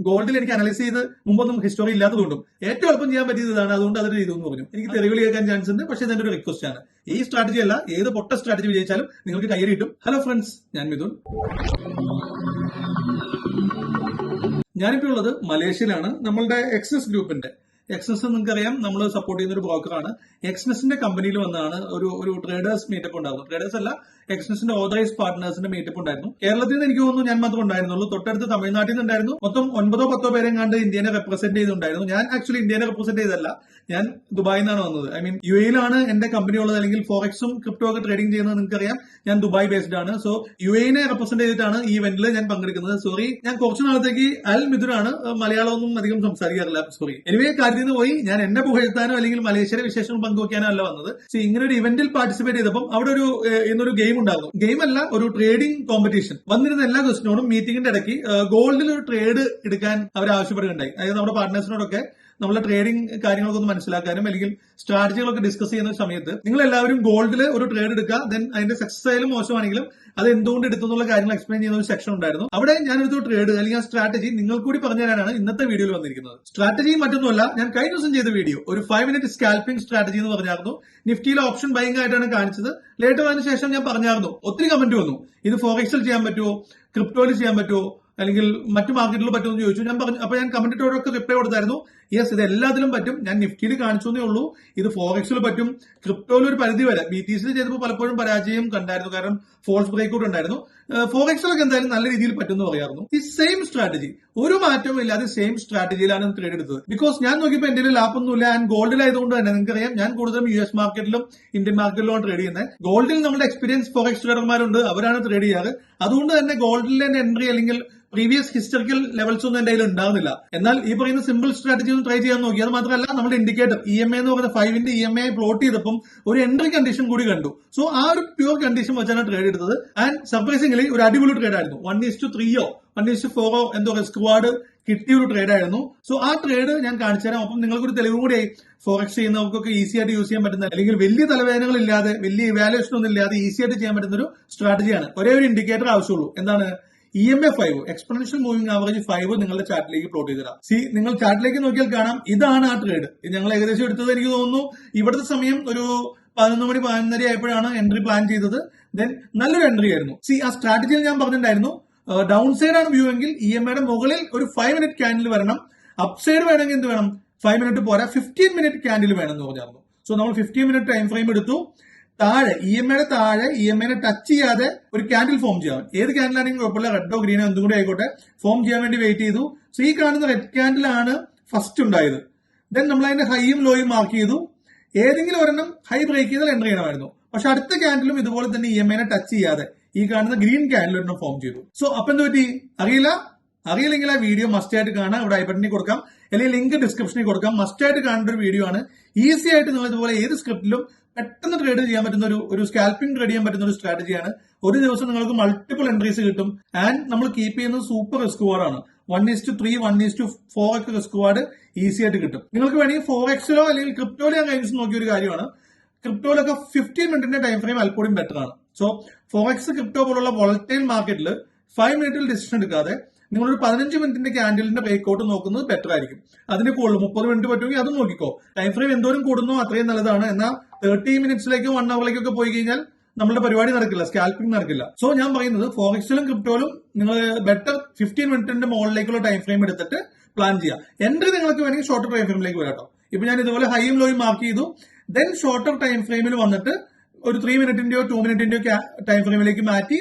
ഗോൾഡിൽ എനിക്ക് അനലൈസ് ചെയ്ത് മുമ്പൊന്നും ഹിസ്റ്ററി ഇല്ലാത്തതുകൊണ്ടും ഏറ്റവും എളുപ്പം ചെയ്യാൻ പറ്റിയത് ഇതാണ്. അതുകൊണ്ട് അതൊരു ഇതെന്ന് എന്ന് പറഞ്ഞു. എനിക്ക് തെറിവിളി കേൾക്കാൻ ചാൻസ് ഉണ്ട്. പക്ഷേ ഇതെന്റെ ഒരു റിക്വസ്റ്റ് ആണ്. ഈ സ്ട്രാറ്റജി അല്ല ഏത് പൊട്ട സ്ട്രാറ്റജി വിജയിച്ചാലും നിങ്ങൾക്ക് കയ്യിൽ കിട്ടും. ഹലോ ഫ്രണ്ട്സ് ഞാൻ മിഥുൻ. ഞാനിപ്പോൾ ഉള്ളത് മലേഷ്യയിലാണ്. നമ്മളുടെ എക്സസ് ഗ്രൂപ്പിന്റെ. എക്സസ് നിങ്ങൾക്കറിയാം. നമ്മൾ സപ്പോർട്ട് ചെയ്യുന്ന ഒരു ബ്രോക്കറാണ് എക്സ്നെസിന്റെ കമ്പനിയിൽ വന്നാണ് ഒരു ഒരു ട്രേഡേഴ്സ് മീറ്റപ്പ് ഉണ്ടാകുന്നത് ട്രേഡേഴ്സ് അല്ല എക്സ്നെസിന്റെ ഓതറൈസ് പാർട്ട്നേഴ്സിന്റെ മീറ്റപ്പ് ഉണ്ടായിരുന്നു. കേരളത്തിൽ നിന്ന് എനിക്ക് തോന്നുന്നു ഞാൻ മാത്രം ഉണ്ടായിരുന്നുള്ളൂ. തൊട്ടടുത്ത് തമിഴ്നാട്ടിൽ നിന്നുണ്ടായിരുന്നു മൊത്തം ഒൻപതോ പത്തോ പേരെ കണ്ട് ഇന്ത്യനെ റെപ്രസെന്റ് ചെയ്തിട്ടുണ്ടായിരുന്നു. ഞാൻ ആക്ച്വലി ഇന്ത്യനെ റെപ്രസെന്റ് ചെയ്തല്ല ഞാൻ ദുബായിൽ നിന്നാണ് വന്നത്. ഐ മീൻ യു എയിലാണ് എന്റെ കമ്പനി ഉള്ളത്. അല്ലെങ്കിൽ ഫോറക്സും ക്രിപ്റ്റോ ഒക്കെ ട്രേഡിംഗ് ചെയ്യുന്നത് നിങ്ങൾക്കറിയാം. ഞാൻ ദുബായ് ബേസ്ഡ് ആണ്. സോ യു എനെ റെപ്രസെന്റ് ചെയ്തിട്ടാണ് ഈ ഇവന്റിൽ ഞാൻ പങ്കെടുക്കുന്നത്. സോറി ഞാൻ കുറച്ചു നാളത്തേക്ക് അൽ മിഥുനാണ് മലയാളമൊന്നും അധികം സംസാരിക്കാറില്ല. സോറി എനിവേ കാര്യത്തിൽ നിന്ന് പോയി. ഞാൻ എന്നെ പുകഴ്ത്താനോ അല്ലെങ്കിൽ മലേഷ്യയിലെ വിശേഷങ്ങൾ പങ്കുവെക്കാനോ അല്ല വന്നത്. സോ ഇങ്ങനെ ഒരു ഇവന്റിൽ പാർട്ടിസിപ്പേറ്റ് ചെയ്തപ്പോൾ അവിടെ ഒരു ഇന്നൊരു ഗെയിം ഉണ്ടായിരുന്നു ഗെയിം അല്ല ഒരു ട്രേഡിംഗ് കോമ്പറ്റീഷൻ വന്നിരുന്ന എല്ലാ ക്വസ്റ്റിനോടും മീറ്റിംഗിന്റെ ഇടയ്ക്ക് ഗോൾഡിൽ ഒരു ട്രേഡ് എടുക്കാൻ അവർ ആവശ്യപ്പെടുകയുണ്ടായി അതായത് നമ്മുടെ പാർട്ട്നേഴ്സിനോടൊക്കെ നമ്മളെ ട്രേഡിംഗ് കാര്യങ്ങളൊക്കെ ഒന്ന് മനസ്സിലാക്കാനും അല്ലെങ്കിൽ സ്ട്രാറ്റജികളൊക്കെ ഡിസ്കസ് ചെയ്യുന്ന സമയത്ത് നിങ്ങൾ എല്ലാവരും ഗോൾഡിൽ ഒരു ട്രേഡ് എടുക്കുക ദെൻ അതിന്റെ സക്സസ് ആയാലും മോശമാണെങ്കിലും അത് എന്തുകൊണ്ട് എടുത്തു എന്നുള്ള കാര്യങ്ങൾ എക്സ്പ്ലെയിൻ ചെയ്യുന്ന ഒരു സെക്ഷൻ ഉണ്ടായിരുന്നു. അവിടെ ഞാൻ ഒരു ട്രേഡ് അല്ലെങ്കിൽ ആ സ്ട്രാറ്റജി നിങ്ങൾ കൂടി പറഞ്ഞു തരാനാണ് ഇന്നത്തെ വീഡിയോയിൽ വന്നിരിക്കുന്നത്. സ്ട്രാറ്റജി മറ്റൊന്നുമല്ല ഞാൻ കഴിഞ്ഞ ദിവസം ചെയ്ത വീഡിയോ ഒരു ഫൈവ് മിനിറ്റ് സ്കാൽപ്പിംഗ് സ്ട്രാറ്റജി എന്ന് പറഞ്ഞായിരുന്നു. നിഫ്റ്റിയിലെ ഓപ്ഷൻ ബൈങ് ആയിട്ടാണ് കാണിച്ചത്. ലേറ്റ് വന്നതിന് ശേഷം ഞാൻ പറഞ്ഞായിരുന്നു ഒത്തിരി കമന്റ് വന്നു. ഇത് ഫോറക്സിൽ ചെയ്യാൻ പറ്റുമോ ക്രിപ്റ്റോയിൽ ചെയ്യാൻ പറ്റുമോ അല്ലെങ്കിൽ മറ്റു മാർക്കറ്റിൽ പറ്റുമെന്ന് ചോദിച്ചു. ഞാൻ പറഞ്ഞു അപ്പൊ ഞാൻ കമന്റിട്ടോടൊക്കെ റിപ്ലൈ കൊടുത്തായിരുന്നു. യെസ് ഇത് എല്ലാത്തിലും പറ്റും. ഞാൻ നിഫ്റ്റിയിൽ കാണിച്ചേ ഉള്ളൂ. ഇത് ഫോറക്സിൽ പറ്റും. ക്രിപ്റ്റോയിൽ ഒരു പരിധി വരെ. ബി ടി സിയിൽ ചെയ്തപ്പോൾ പലപ്പോഴും പരാജയം കണ്ടായിരുന്നു. കാരണം ഫോൾസ് ബ്രേക്ക് ഔട്ട് ഉണ്ടായിരുന്നു. ഫോറക്സിലൊക്കെ എന്തായാലും നല്ല രീതിയിൽ പറ്റുമെന്ന് പറയായിരുന്നു ഈ സെയിം സ്ട്രാറ്റജി ഒരു മാറ്റവും ഇല്ലാതെ സെയിം സ്ട്രാറ്റജിയിലാണ് ട്രേഡ് എടുത്തത്. ബിക്കോസ് ഞാൻ നോക്കിയപ്പോൾ എന്റെ ലാഭൊന്നുമില്ല ആൻഡ് ഗോൾഡിലായതുകൊണ്ട് തന്നെ നിങ്ങൾക്കറിയാം ഞാൻ കൂടുതലും യു എസ് മാർക്കറ്റിലും ഇന്ത്യൻ മാർക്കറ്റിലും ട്രേഡ് ചെയ്യുന്നത് ഗോൾഡിൽ നമ്മുടെ എക്സ്പീരിയൻസ് ഫോറക്സ് ട്രേഡർമാരുണ്ട് അവരാണ് ട്രേഡ് ചെയ്യാറ്. അതുകൊണ്ട് തന്നെ ഗോൾഡിൽ തന്നെ എൻട്രി അല്ലെങ്കിൽ പ്രീവിയസ് ഹിസ്റ്ററിക്കൽ ലെവൽസ് ഒന്നും എന്റെ കയ്യിൽ ഉണ്ടാകുന്നില്ല എന്നാൽ ഈ പറയുന്ന സിമ്പിൾ സ്ട്രാറ്റജി ഒന്ന് ട്രൈ ചെയ്യാൻ നോക്കി. അത് മാത്രമല്ല നമ്മുടെ ഇൻഡിക്കേറ്റർ ഇ എം എ എന്ന് പറയുന്ന ഫൈവിന്റെ ഇ എം എ പ്ലോട്ട് ചെയ്തപ്പം ഒരു എൻട്രി കണ്ടീഷൻ കൂടി കണ്ടു. സോ ആ ഒരു പ്യൂർ കണ്ടീഷൻ വെച്ചാണ് ട്രേഡ് എടുത്തത്. ആൻഡ് സർപ്രൈസിംഗ്ലി ഒരു അടിപൊളി ട്രേഡ് ആയിരുന്നു. വൺ ഇസ്റ്റു ത്രീയോ വൺ ഇസ്റ്റു ഫോറോ എന്തോ സ്ക്വാഡ് കിട്ടിയ ഒരു ട്രേഡ് ആയിരുന്നു. സോ ആ ട്രേഡ് ഞാൻ കാണിച്ചു തരാം. അപ്പം നിങ്ങൾക്കൊരു തെളിവ് കൂടി ഫോറക്സ് ചെയ്യുന്നവർക്കൊക്കെ ഈസി ആയിട്ട് യൂസ് ചെയ്യാൻ പറ്റുന്ന അല്ലെങ്കിൽ വലിയ തലവേദനകൾ ഇല്ലാതെ വലിയ ഇവാലുവേഷൻ ഒന്നും ഇല്ലാതെ ഈസി ആയിട്ട് ചെയ്യാൻ പറ്റുന്ന ഒരു സ്ട്രാറ്റജിയാണ് ഒരേ ഒരു ഇൻഡിക്കേറ്റർ ആവശ്യമുള്ളൂ. എന്താണ്? E M A five exponential moving average five നിങ്ങളുടെ ചാർട്ടിലേക്ക് പ്ലോട്ട് ചെയ്ത് തരാം. സി നിങ്ങൾ ചാർട്ടിലേക്ക് നോക്കിയാൽ കാണാം ഇതാണ് ആ ട്രേഡ് ഞങ്ങൾ ഏകദേശം എടുത്തത് എനിക്ക് തോന്നുന്നു. ഇവിടുത്തെ സമയം ഒരു പതിനൊന്ന് മണി പതിനൊന്നര ആയപ്പോഴാണ് എൻട്രി പ്ലാൻ ചെയ്തത്. ദെൻ നല്ലൊരു എൻട്രി ആയിരുന്നു. സി ആ സ്ട്രാറ്റജിയിൽ ഞാൻ പറഞ്ഞിട്ടുണ്ടായിരുന്നു. ഡൗൺ സൈഡ് ആണ് വ്യൂ എങ്കിൽ ഇ എം ഐയുടെ മുകളിൽ ഒരു ഫൈവ് മിനിറ്റ് ക്യാൻഡിൽ വരണം. അപ് സൈഡ് വേണമെങ്കിൽ എന്ത് വേണം? ഫൈവ് മിനിറ്റ് പോരാ. ഫിഫ്റ്റീൻ മിനിറ്റ് ക്യാൻഡിൽ വേണം എന്ന് പറഞ്ഞായിരുന്നു. സോ നമ്മൾ ഫിഫ്റ്റീൻ മിനിറ്റ് ടൈം ഫ്രെയിം എടുത്തു. താഴെ ഇ എം ഐയുടെ താഴെ ഇ എം ഐനെ ടച്ച് ചെയ്യാതെ ഒരു ക്യാൻഡിൽ ഫോം ചെയ്യാം. ഏത് ക്യാൻഡിലാണെങ്കിലും കുഴപ്പമില്ല. റെഡോ ഗ്രീനോ എന്തും കൂടി ആയിക്കോട്ടെ. ഫോം ചെയ്യാൻ വേണ്ടി വെയിറ്റ് ചെയ്തു. സോ ഈ കാണുന്ന റെഡ് ക്യാൻഡിലാണ് ഫസ്റ്റ് ഉണ്ടായത്. ദെൻ നമ്മൾ അതിന്റെ ഹൈയും ലോയും മാർക്ക് ചെയ്തു. ഏതെങ്കിലും ഒരെണ്ണം ഹൈ ബ്രേക്ക് ചെയ്താൽ എൻട്രി ചെയ്യണമായിരുന്നു. പക്ഷെ അടുത്ത ക്യാൻഡിലും ഇതുപോലെ തന്നെ ഇ എം ഐനെ ടച്ച് ചെയ്യാതെ ഈ കാണുന്ന ഗ്രീൻ ക്യാൻഡിൽ ഒരെണ്ണം ഫോം ചെയ്തു. സോ അപ്പൊ എന്ത് പറ്റി? അറിയില്ല? അറിയില്ലെങ്കിൽ ആ വീഡിയോ മസ്റ്റ് ആയിട്ട് കാണാം. ഇവിടെ ഐ ബട്ടണിൽ കൊടുക്കാം. അല്ലെങ്കിൽ ലിങ്ക് ഡിസ്ക്രിപ്ഷനിൽ കൊടുക്കാം. മസ്റ്റ് ആയിട്ട് കാണേണ്ട ഒരു വീഡിയോ ആണ്. ഈസി ആയിട്ട് നിങ്ങൾ ഇതുപോലെ ഏത് സ്ക്രിപ്റ്റിലും പെട്ടെന്ന് ട്രേഡ് ചെയ്യാൻ പറ്റുന്ന ഒരു ഒരു സ്കാൽപ്പിംഗ് ട്രേഡ് ചെയ്യാൻ പറ്റുന്ന ഒരു സ്ട്രാറ്റജിയാണ് ഒരു ദിവസം നിങ്ങൾക്ക് മൾട്ടിപ്പിൾ എൻട്രീസ് കിട്ടും. ആൻഡ് നമ്മൾ കീപ്പ് ചെയ്യുന്നത് സൂപ്പർ റിസ്ക് ആണ്. One is to three one is to four ഒക്കെ റിസ്ക് വാർഡ് ഈസി ആയിട്ട് കിട്ടും. നിങ്ങൾക്ക് വേണമെങ്കിൽ ഫോർ എക്സിലോ അല്ലെങ്കിൽ ക്രിപ്റ്റോയിലോ ഞാൻ കഴിഞ്ഞ നോക്കിയ ഒരു കാര്യമാണ്. ക്രിപ്റ്റോയിലൊക്കെ ഫിഫ്റ്റീൻ മിനിറ്റിന്റെ ടൈം ഫ്രെയിം അല്പൂടി ബെറ്റർ ആണ്. സോ ഫോറക്സ് ക്രിപ്റ്റോ പോലുള്ള വോളറ്റൈൽ മാർക്കറ്റിൽ ഫൈവ് മിനിറ്റിൽ ഡിസിഷൻ എടുക്കാതെ നിങ്ങളൊരു പതിനഞ്ച് മിനിറ്റിന്റെ ക്യാൻഡിലിന്റെ ബ്രേക്ക് ഔട്ട് നോക്കുന്നത് ബെറ്റർ ആയിരിക്കും. അതിന് കൂടുതൽ മുപ്പത് മിനിറ്റ് പറ്റുമെങ്കിൽ അത് നോക്കിക്കോ. ടൈം ഫ്രെയിം എന്തോരം കൂടുന്നോ അത്രയും നല്ലതാണ്. എന്നാൽ തേർട്ടി മിനിറ്റ്സിലേക്കും വൺ അവറിലേക്കൊക്കെ പോയി കഴിഞ്ഞാൽ നമ്മുടെ പരിപാടി നടക്കില്ല സ്കാൽപ്പിംഗ് നടക്കില്ല. സോ ഞാൻ പറയുന്നത് ഫോറക്സിലും ക്രിപ്റ്റോയിലും നിങ്ങൾ ബെറ്റർ ഫിഫ്റ്റീൻ മിനിറ്റിന്റെ മുകളിലേക്കുള്ള ടൈം ഫ്രെയിം എടുത്തിട്ട് പ്ലാൻ ചെയ്യാം എൻട്രി നിങ്ങൾക്ക് വേണമെങ്കിൽ ഷോർട്ട് ടൈം ഫ്രെയിമിലേക്ക് വരാട്ടോ ഇപ്പൊ ഞാൻ ഇതുപോലെ ഹൈയും ലോയും മാർക്ക് ചെയ്തു. ദെൻ ഷോർട്ടർ ടൈം ഫ്രെയിമിൽ വന്നിട്ട് ഒരു ത്രീ മിനിറ്റിന്റെയോ ടു മിനിറ്റിന്റെയോ ടൈം ഫ്രെയിമിലേക്ക് മാറ്റി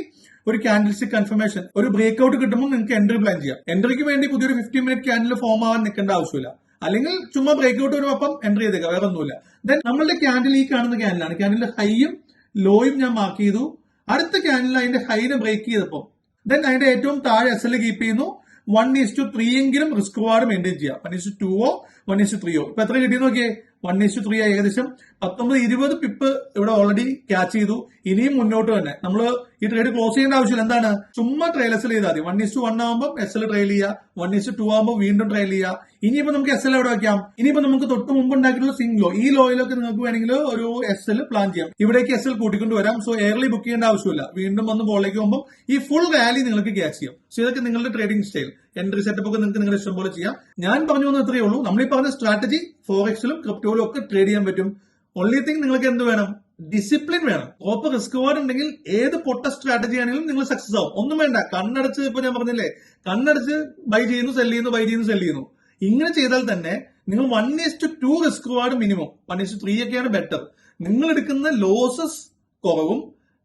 ഒരു ക്യാൻഡിൽസ്റ്റിക് കൺഫർമേഷൻ ഒരു ബ്രേക്ക് ഔട്ട് കിട്ടുമ്പോൾ നിങ്ങൾക്ക് എൻട്രി പ്ലാൻ ചെയ്യാം. എൻട്രിക്ക് വേണ്ടി പുതിയൊരു ഫിഫ്റ്റീൻ മിനിറ്റ് ക്യാൻഡിൽ ഫോം ആവാൻ നിൽക്കേണ്ട ആവശ്യമില്ല. അല്ലെങ്കിൽ ചുമ്മാ ബ്രേക്ക് ഔട്ട് വരുമ്പോൾ എൻട്രി ചെയ്തേക്കാം വേറെ ഒന്നുമില്ല ദെൻ നമ്മളുടെ ക്യാൻഡിൽ ഈ കാണുന്ന ക്യാൻഡിലാണ് ക്യാൻഡിൽ ഹൈയും ലോയും ഞാൻ മാർക്ക് ചെയ്തു. അടുത്ത ക്യാൻഡിൽ അതിന്റെ ഹൈനെ ബ്രേക്ക് ചെയ്തപ്പോൾ ദെൻ അതിന്റെ ഏറ്റവും താഴെ എസ് എൽ കീപ്പ് ചെയ്യുന്നു. വൺ ഈസ് ടു ത്രീ എങ്കിലും റിസ്ക് വാർഡ് മെയിന്റെയിൻ ചെയ്യാം. One is to two one is to ത്രീയോ ഇപ്പൊ എത്ര കിട്ടി നോക്കിയേ? വൺ ത്രീ ആയി ഏകദേശം പത്തൊമ്പത് ഇരുപത് പിപ്പ് ഇവിടെ ഓൾറെഡി ക്യാച്ച് ചെയ്തു. ഇനിയും മുന്നോട്ട് തന്നെ. നമ്മൾ ഈ ട്രേഡ് ക്ലോസ് ചെയ്യേണ്ട ആവശ്യമില്ല. എന്താണ്? ചുമ്മാ ട്രയലസിൽ ചെയ്താൽ മതി. വൺ ഇസ്റ്റു വൺ ആകുമ്പോൾ എസ് എൽ ട്രയൽ ചെയ്യുക വൺ ഇസ്റ്റു ടു ആകുമ്പോൾ വീണ്ടും ട്രയൽ ചെയ്യുക ഇനിയിപ്പോ നമുക്ക് എസ് എൽ എവിടെ വെക്കാം? ഇനിയിപ്പോ നമുക്ക് തൊട്ട് മുമ്പ് ഉണ്ടാക്കിയിട്ടുള്ള സിംഗ് ലോ ഈ ലോയിലൊക്കെ നിങ്ങൾക്ക് വേണമെങ്കിൽ ഒരു എസ് എൽ പ്ലാൻ ചെയ്യാം. ഇവിടേക്ക് എസ് എൽ കൂട്ടിക്കൊണ്ട് വരാം. സോ എയർലി ബുക്ക് ചെയ്യേണ്ട ആവശ്യമില്ല. വീണ്ടും വന്ന് ബോളിലേക്ക് പോകുമ്പോൾ ഈ ഫുൾ വാലി നിങ്ങൾക്ക് ക്യാച്ച് ചെയ്യാം. സോ ഇതൊക്കെ നിങ്ങളുടെ ട്രേഡിംഗ് സ്റ്റൈൽ എൻട്രി സെറ്റപ്പ് ഒക്കെ നിങ്ങൾക്ക് നിങ്ങളുടെ ഇഷ്ടം പോലെ ചെയ്യാം. ഞാൻ പറഞ്ഞു വന്നത് ഇത്രയേ ഉള്ളൂ. നമ്മൾ ഈ പറഞ്ഞ സ്ട്രാറ്റജി ഫോറക്സിലും ക്രിപ്റ്റോയിലും ഒക്കെ ട്രേഡ് ചെയ്യാൻ പറ്റും. ഓൺലി തിങ് നിങ്ങൾക്ക് എന്ത് വേണം? ഡിസിപ്ലിൻ വേണം. ഓപ്പ് റിസ്ക് വാർഡ് ഉണ്ടെങ്കിൽ ഏത് പൊട്ട സ്ട്രാറ്റജി ആണെങ്കിലും നിങ്ങൾ സക്സസ് ആവും. ഒന്നും വേണ്ട. കണ്ണടച്ച് ഇപ്പൊ ഞാൻ പറഞ്ഞില്ലേ? കണ്ണടച്ച് ബൈ ചെയ്യുന്നു സെൽ ചെയ്യുന്നു ബൈ ചെയ്യുന്നു സെൽ ചെയ്യുന്നു. ഇങ്ങനെ ചെയ്താൽ തന്നെ നിങ്ങൾ one is to two risk reward minimum one is to three ഒക്കെയാണ് ബെറ്റർ നിങ്ങൾ എടുക്കുന്ന ലോസസ് കുറവും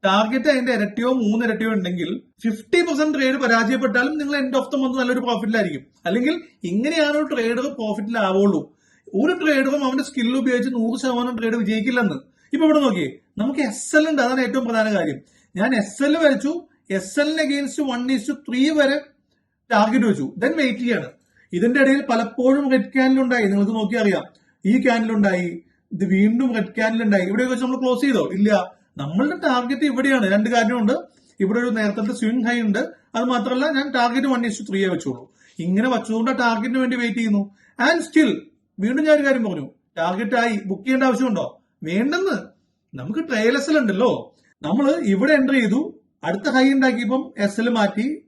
ടാർഗറ്റ് അതിന്റെ ഇരട്ടിയോ മൂന്ന് ഇരട്ടിയോ ഉണ്ടെങ്കിൽ ഫിഫ്റ്റി പെർസെന്റ് ട്രേഡ് പരാജയപ്പെട്ടാലും നിങ്ങൾ എൻഡ് ഓഫ് ദ മന്ത് നല്ലൊരു പ്രോഫിറ്റിലായിരിക്കും അല്ലെങ്കിൽ ഇങ്ങനെയാണ് ട്രേഡർ പ്രോഫിറ്റിലാവുള്ളൂ ഒരു ട്രേഡറും അവന്റെ സ്കിൽ ഉപയോഗിച്ച് നൂറ് ശതമാനം ട്രേഡ് വിജയിക്കില്ലെന്ന്. ഇപ്പൊ ഇവിടെ നോക്കിയേ നമുക്ക് എസ് എൽ ഉണ്ട് അതാണ് ഏറ്റവും പ്രധാന കാര്യം. ഞാൻ എസ് എൽ വരച്ചു എസ് എല്ലിന് against one is to three target വെച്ചു. ദെൻ വെയിറ്റ് ചെയ്യാണ്. ഇതിന്റെ ഇടയിൽ പലപ്പോഴും റെഡ് ക്യാൻഡിൽ ഉണ്ടായി. നിങ്ങൾക്ക് നോക്കി അറിയാം. ഈ ക്യാൻഡിൽ ഉണ്ടായി ഇത് വീണ്ടും റെഡ് ക്യാൻഡിൽ ഉണ്ടായി. ഇവിടെ വെച്ച് നമ്മൾ ക്ലോസ് ചെയ്തോ? ഇല്ല. നമ്മളുടെ ടാർഗറ്റ് ഇവിടെയാണ്. രണ്ട് കാര്യമുണ്ട് ഇവിടെ ഒരു നേരത്തെ സ്വിംഗ് ഹൈ ഉണ്ട്. അത് മാത്രമല്ല ഞാൻ ടാർഗറ്റ് വൺ ഇസ്റ്റു ത്രീയെ വെച്ചോളൂ. ഇങ്ങനെ വെച്ചുകൊണ്ട് ടാർഗറ്റിന് വേണ്ടി വെയിറ്റ് ചെയ്യുന്നു. ആൻഡ് സ്റ്റിൽ വീണ്ടും ഞാൻ ഒരു കാര്യം പറഞ്ഞു. ടാർഗറ്റ് ആയി ബുക്ക് ചെയ്യേണ്ട ആവശ്യമുണ്ടോ? വേണ്ടെന്ന്. നമുക്ക് ട്രയൽ എസ് എൽ ഉണ്ടല്ലോ. നമ്മൾ ഇവിടെ എന്റർ ചെയ്തു. അടുത്ത ഹൈ ഉണ്ടാക്കിയപ്പം എസ് എൽ മാറ്റി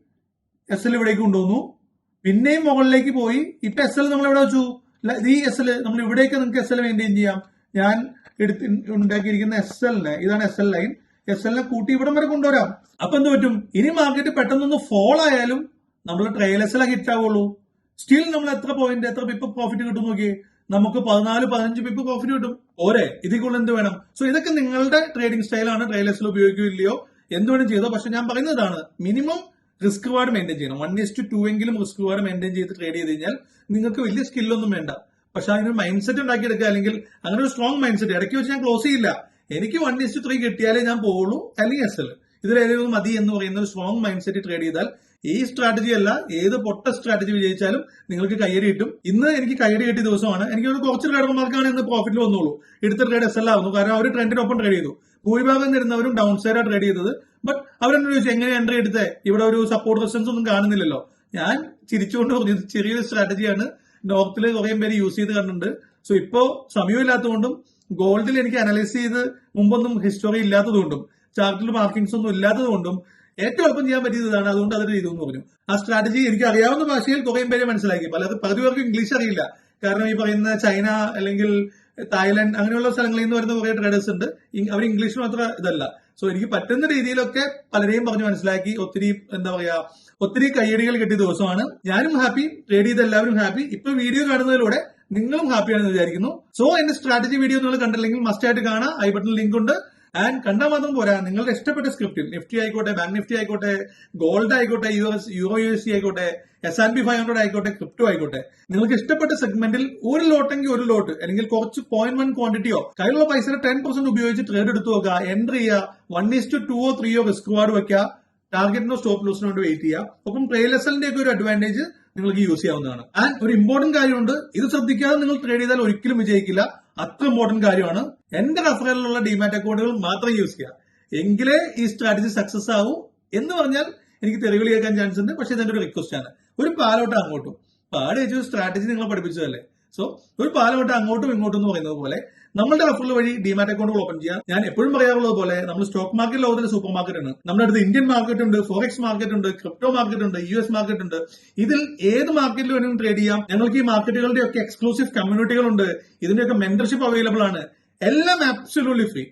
എസ് എൽ ഇവിടേക്ക് കൊണ്ടുവന്നു. പിന്നെയും മുകളിലേക്ക് പോയി. ഇപ്പൊ എസ് എൽ നമ്മൾ എവിടെ വെച്ചു? ഈ എസ് എൽ നമ്മൾ ഇവിടേക്ക് നിങ്ങൾക്ക് എസ് എൽ മെയിന്റെയിൻ ചെയ്യാം. ഞാൻ എടുത്ത് ഉണ്ടാക്കിയിരിക്കുന്ന എസ് എല്ലിനെ ഇതാണ് എസ് എൽ ലൈൻ എസ് എല്ലിനെ കൂട്ടി ഇവിടം വരെ കൊണ്ടുവരാം. അപ്പൊ എന്ത് പറ്റും? ഇനി മാർക്കറ്റ് പെട്ടെന്നൊന്ന് ഫോൾ ആയാലും നമ്മൾ ട്രയൽ എസ് എൽ ഹിറ്റ് ആവുള്ളൂ. സ്റ്റിൽ നമ്മൾ എത്ര പോയിന്റ് എത്ര പിപ്പ് പ്രോഫിറ്റ് കിട്ടും നോക്കി നമുക്ക് പതിനാല് പതിനഞ്ച് പിപ്പ് പ്രോഫിറ്റ് കിട്ടും. ഓരെ ഇതിക്കുള്ള എന്ത് വേണം? സോ ഇതൊക്കെ നിങ്ങളുടെ ട്രേഡിംഗ് സ്റ്റൈലാണ് എൽ ഉപയോഗിക്കില്ലയോ എന്ത് വേണം ചെയ്തോ. പക്ഷെ ഞാൻ പറയുന്നതാണ് മിനിമം റിസ്ക് വാർഡ് മെയിന്റെയിൻ ചെയ്യണം. വൺ ഇസ് ടു എങ്കിലും റിസ്ക് വാർഡ് മെയിന്റെയിൻ ചെയ്ത് ട്രേഡ് ചെയ്ത് കഴിഞ്ഞാൽ നിങ്ങൾക്ക് വലിയ സ്കില്ലൊന്നും വേണ്ട. പക്ഷെ അതിനൊരു മൈൻഡ് സെറ്റ് ഉണ്ടാക്കിയെടുക്കുക. അല്ലെങ്കിൽ അങ്ങനെ ഒരു സ്ട്രോങ് മൈൻഡ് സെറ്റ് ഇടയ്ക്ക് വെച്ച് ഞാൻ ക്ലോസ് ചെയ്യില്ല. എനിക്ക് വൺ ഇസ് ടു ത്രീ കിട്ടിയാലേ ഞാൻ പോകുള്ളൂ അല്ലെങ്കിൽ എസ് എൽ ഇതിലേതെങ്കിലും മതി എന്ന് പറയുന്ന ഒരു സ്ട്രോങ് മൈൻഡ് സെറ്റ് ട്രേഡ് ചെയ്താൽ ഈ സ്ട്രാറ്റജി അല്ല ഏത് പൊട്ട സ്ട്രാറ്റജി വിജയിച്ചാലും നിങ്ങൾക്ക് കയ്യടി കിട്ടും. ഇന്ന് എനിക്ക് കയ്യടി കിട്ടിയ ദിവസമാണ്. എനിക്ക് ഒരു കുറച്ച് ട്രേഡർമാർക്കാണ് ഇന്ന് പ്രോഫിറ്റിൽ വന്നുള്ളൂ എടുത്ത ട്രേഡ് എസ് എൽ ആവുന്നു. കാരണം അവർ ട്രെൻഡിനൊപ്പം ട്രേഡ് ചെയ്തു. ഭൂരിഭാഗം വരുന്നവരും ഡൗൺ സൈഡാണ് ട്രേഡ് ചെയ്തത്. ബട്ട് അവരെന്നെ ചോദിച്ചു? എങ്ങനെ എൻട്രി എടുത്തേ? ഇവിടെ ഒരു സപ്പോർട്ട് റെസ്റ്റൻസ് ഒന്നും കാണുന്നില്ലല്ലോ. ഞാൻ ചിരിച്ചുകൊണ്ട് പറഞ്ഞു "ഇത് ചെറിയൊരു സ്ട്രാറ്റജിയാണ് നോർത്തിൽ കുറേ പേര് യൂസ് ചെയ്ത് കണ്ടിട്ടുണ്ട്. സോ ഇപ്പോ സമയമില്ലാത്തതുകൊണ്ടും ഗോൾഡിൽ എനിക്ക് അനലൈസ് ചെയ്ത് മുമ്പൊന്നും ഹിസ്റ്ററി ഇല്ലാത്തതുകൊണ്ടും ചാർട്ടിൽ മാർക്കിങ്സ് ഒന്നും ഇല്ലാത്തതുകൊണ്ടും ഏറ്റവും എളുപ്പം ചെയ്യാൻ പറ്റിയത് ഇതാണ്. അതുകൊണ്ട് അതിന്റെ രീതി എന്ന് പറഞ്ഞു. ആ സ്ട്രാറ്റജി എനിക്ക് അറിയാവുന്ന ഭാഷയിൽ കുറെ പേര് മനസ്സിലാക്കി. പല പകുതി പേർക്ക് ഇംഗ്ലീഷ് അറിയില്ല. കാരണം ഈ പറയുന്ന ചൈന അല്ലെങ്കിൽ തായ്ലൻഡ് അങ്ങനെയുള്ള സ്ഥലങ്ങളിൽ നിന്ന് വരുന്ന കുറെ ട്രേഡേഴ്സ് ഉണ്ട്. അവർ ഇംഗ്ലീഷ് മാത്രം ഇതല്ല. സോ എനിക്ക് പറ്റുന്ന രീതിയിലൊക്കെ പലരെയും പറഞ്ഞു മനസ്സിലാക്കി ഒത്തിരി എന്താ പറയാ ഒത്തിരി കയ്യടികൾ കിട്ടിയ ദിവസമാണ്. ഞാനും ഹാപ്പി ട്രേഡ് ചെയ്ത എല്ലാവരും ഹാപ്പി ഇപ്പൊ വീഡിയോ കാണുന്നതിലൂടെ നിങ്ങളും ഹാപ്പിയാണെന്ന് വിചാരിക്കുന്നു. സോ എന്റെ സ്ട്രാറ്റജി വീഡിയോ നിങ്ങൾ കണ്ടില്ലെങ്കിൽ മസ്റ്റ് ആയിട്ട് കാണാം. ഐ ബട്ടൺ ലിങ്ക് ഉണ്ട്. ആൻഡ് കണ്ടാൽ മാത്രം പോരാ. നിങ്ങളുടെ ഇഷ്ടപ്പെട്ട സ്ക്രിപ്റ്റ് നിഫ്റ്റി ആയിക്കോട്ടെ ബാങ്ക് നിഫ്റ്റി ആയിക്കോട്ടെ ഗോൾഡ് ആയിക്കോട്ടെ U S euro U S C ആയിക്കോട്ടെ S and P five hundred ആയിക്കോട്ടെ ക്രിപ്റ്റോ ആയിക്കോട്ടെ. നിങ്ങൾക്ക് ഇഷ്ടപ്പെട്ട സെഗ്മെന്റിൽ ഒരു ലോട്ടെങ്കിൽ ഒരു ലോട്ട് അല്ലെങ്കിൽ കുറച്ച് പോയിന്റ് വൺ ക്വാണ്ടിറ്റിയോ കയ്യിലുള്ള പൈസയുടെ ടെൻ പെർസെന്റ് ഉപയോഗിച്ച് ട്രേഡ് എടുത്തു നോക്കുക. എൻട്രി ചെയ്യുക. One is to two or ത്രീയോ risk ward വെക്കുക. ടാർഗറ്റിനോ സ്റ്റോപ്പ് ലോസിനോ വേണ്ടി വെയിറ്റ് ചെയ്യുക. ഒപ്പം ട്രെയിലസലിന്റെ ഒക്കെ ഒരു അഡ്വാന്റേജ് നിങ്ങൾക്ക് യൂസ് ചെയ്യാവുന്നതാണ്. ആൻഡ് ഒരു ഇമ്പോർട്ടന്റ് കാര്യമുണ്ട്. ഇത് ശ്രദ്ധിക്കാതെ നിങ്ങൾ ട്രേഡ് ചെയ്താൽ ഒരിക്കലും വിജയിക്കില്ല. അത്ര ഇമ്പോർട്ടന്റ് കാര്യമാണ്. എന്റെ റഫറലിലുള്ള ഡിമാറ്റ് അക്കൗണ്ടുകൾ മാത്രം യൂസ് ചെയ്യുക എങ്കിലേ ഈ സ്ട്രാറ്റജി സക്സസ് ആവൂ എന്ന് പറഞ്ഞാൽ എനിക്ക് തെറിവിളി കേൾക്കാൻ ചാൻസ് ഉണ്ട്. പക്ഷെ ഇതെന്റെ ഒരു റിക്വസ്റ്റ് ആണ്. ഒരു പാലോട്ട് അങ്ങോട്ടും. പാട് വെച്ച സ്ട്രാറ്റജി നിങ്ങളെ പഠിപ്പിച്ചതല്ലേ? സോ ഒരു പാലോട്ട് അങ്ങോട്ടും ഇങ്ങോട്ടും എന്ന് പറയുന്നത് പോലെ നമ്മളുടെ റഫറൽ വഴി ഡിമാറ്റ് അക്കൗണ്ടുകൾ ഓപ്പൺ ചെയ്യാം ഞാൻ എപ്പോഴും പറയാറുള്ളത് പോലെ നമ്മൾ സ്റ്റോക്ക് മാർക്കറ്റ് ലോകത്തിന്റെ സൂപ്പർ മാർക്കറ്റ് ആണ്. നമ്മുടെ അടുത്ത് ഇന്ത്യൻ മാർക്കറ്റ് ഉണ്ട് ഫോറക്സ് മാർക്കറ്റ് ഉണ്ട് ക്രിപ്റ്റോ മാർക്കറ്റ് ഉണ്ട് യു എസ് മാർക്കറ്റ് ഉണ്ട്. ഇതിൽ ഏത് മാർക്കറ്റിൽ വേണമെങ്കിലും ട്രേഡ് ചെയ്യാം. ഞങ്ങൾക്ക് ഈ മാർക്കറ്റുകളുടെ ഒക്കെ എക്സ്ക്ലൂസീവ് കമ്മ്യൂണിറ്റികളുണ്ട് ഇതിന്റെയൊക്കെ മെന്റർഷിപ്പ് അവൈലബിൾ ആണ്. എല്ലാം ആബ്സൊല്യൂട്ട്ലി ഫ്രീ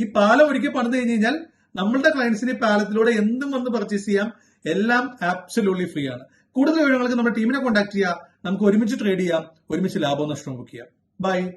ഈ പാലം ഒരിക്കൽ പണിത് കഴിഞ്ഞ് കഴിഞ്ഞാൽ നമ്മളുടെ ക്ലയൻസിന് പാലത്തിലൂടെ എന്തും വന്ന് പർച്ചേസ് ചെയ്യാം. എല്ലാം ആബ്സൊല്യൂട്ട്ലി ഫ്രീ ആണ്. കൂടുതൽ വിവരങ്ങൾക്ക് നമ്മുടെ ടീമിനെ കോൺടാക്ട് ചെയ്യാം. നമുക്ക് ഒരുമിച്ച് ട്രേഡ് ചെയ്യാം. ഒരുമിച്ച് ലാഭവും നഷ്ടവും ബുക്ക് ചെയ്യാം. ബൈ